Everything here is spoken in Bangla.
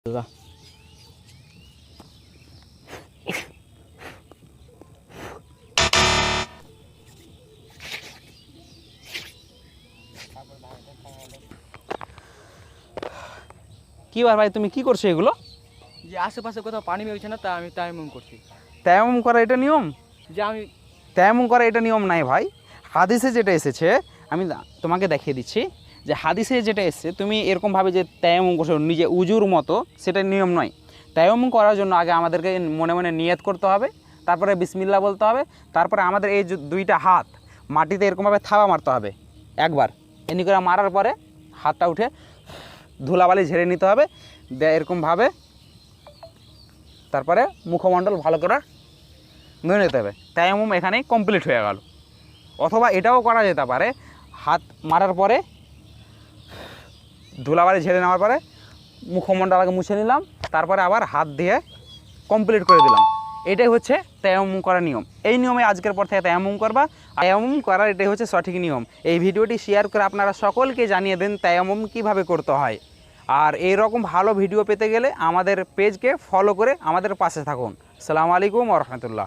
কি বার ভাই তুমি কি করছ এগুলো? যে আশেপাশে কোথাও পানি বেরোচ্ছে না তা আমি টাইমিং করছি। তেমন করা এটা নিয়ম? যে আমি তেমন করা এটা নিয়ম নাই ভাই। হাদিসে যেটা এসেছে আমি তোমাকে দেখিয়ে দিচ্ছি। যে হাদিসে যেটা এসেছে, তুমি এরকমভাবে যে তেমন করছ, নিজে উজুর মতো, সেটা নিয়ম নয়। তেমন করার জন্য আগে আমাদেরকে মনে মনে নিয়ত করতে হবে, তারপরে বিসমিল্লা বলতে হবে, তারপরে আমাদের এই দুইটা হাত, মাটিতে এরকমভাবে থাবা মারতে হবে, একবার। এনি করে মারার পরে হাতটা উঠে ধুলাবালি ঝেড়ে নিতে হবে এরকমভাবে তারপরে মুখমণ্ডল ভালো করে ধুয়ে নিতে হবে। তায়ামুম এখানেই কমপ্লিট হয়ে গেল। অথবা এটাও করা যেতে পারে, হাত মারার পরে ধুলাবাড়ি ঝেড়ে নেওয়ার পরে মুখমণ্ডল আগে মুছে নিলাম, তারপরে আবার হাত দিয়ে কমপ্লিট করে দিলাম। এটাই হচ্ছে তায়ামুম করার নিয়ম। এই নিয়মে আজকের পর থেকে তায়ামুম করবা। তায়ামুম করার এটাই হচ্ছে সঠিক নিয়ম। এই ভিডিওটি শেয়ার করে আপনারা সকলকে জানিয়ে দেন তায়ামুম কীভাবে করতে হয়। আর এই রকম ভালো ভিডিও পেতে গেলে আমাদের পেজকে ফলো করে আমাদের পাশে থাকুন। সালামু আলাইকুম রহমতুল্লাহ।